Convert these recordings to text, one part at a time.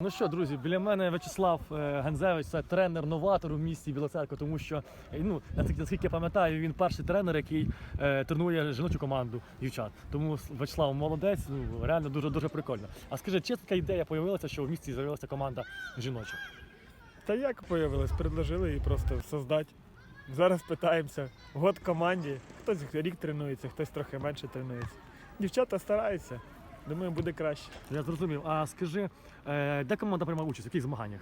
Ну що, друзі, біля мене В'ячеслав е, Ганзевич, це тренер-новатор у місті Білоцерква, тому що е, ну наскільки я пам'ятаю, він перший тренер, який е, тренує жіночу команду дівчат. Тому В'ячеслав молодець, ну реально дуже дуже прикольно. А скажи, чи така ідея появилася, що в місті з'явилася команда жіноча? Та як появилось? Предложили її просто создати. Зараз питаємося. Год команді. Хтось рік тренується, хтось трохи менше тренується. Дівчата стараються. Думаю, буде краще. Я зрозумів. А скажи, е, де команда приймає участь? В яких змаганнях?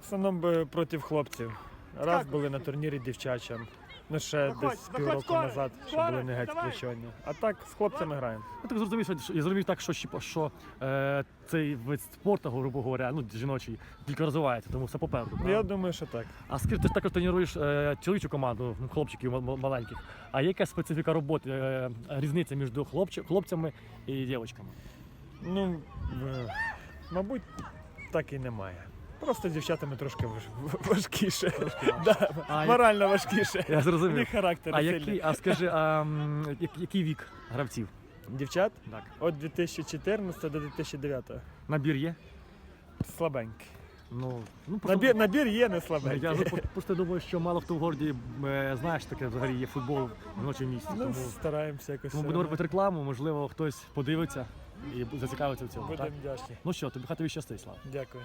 В основному би проти хлопців. Раз були на турнірі дівчачам. Ну ще Заходь, десь заходь, півроку скоро, назад, що скоро, були не геть давай. А так з хлопцями граємо. Я так зрозумів, що я зрозумів так, що, щіп- що е, цей вид спорту, грубо говоря, ну жіночий, тільки розвивається, тому все попереду. Я правда? думаю, що так. А скажи, ти ж також тренуєш е, чоловічу команду, ну, хлопчиків м- м- маленьких. А яка специфіка роботи, е, різниця між хлопчик, хлопцями і дівчатками? Ну, е, мабуть, так і немає. Просто з дівчатами трошки важ- важкіше. Да, А, Морально важкіше. Я У зрозумів. них характер А, сильний. а скажи, а, м, як- який вік гравців? Дівчат Так. від 2014 до 2009. Набір є? Слабенький. Ну, ну просто- Набір, набір є не Я слабенький. за- просто думаю, що мало хто в городі е, знаєш, таке взагалі є футбол в ночі в місті. Ну, Тому, стараємося якось. тому все будемо робити рекламу, можливо, хтось подивиться і зацікавиться в цьому. Так? Будемо вдячні. Ну що, тобі хай тобі щастить, Слава. Дякую.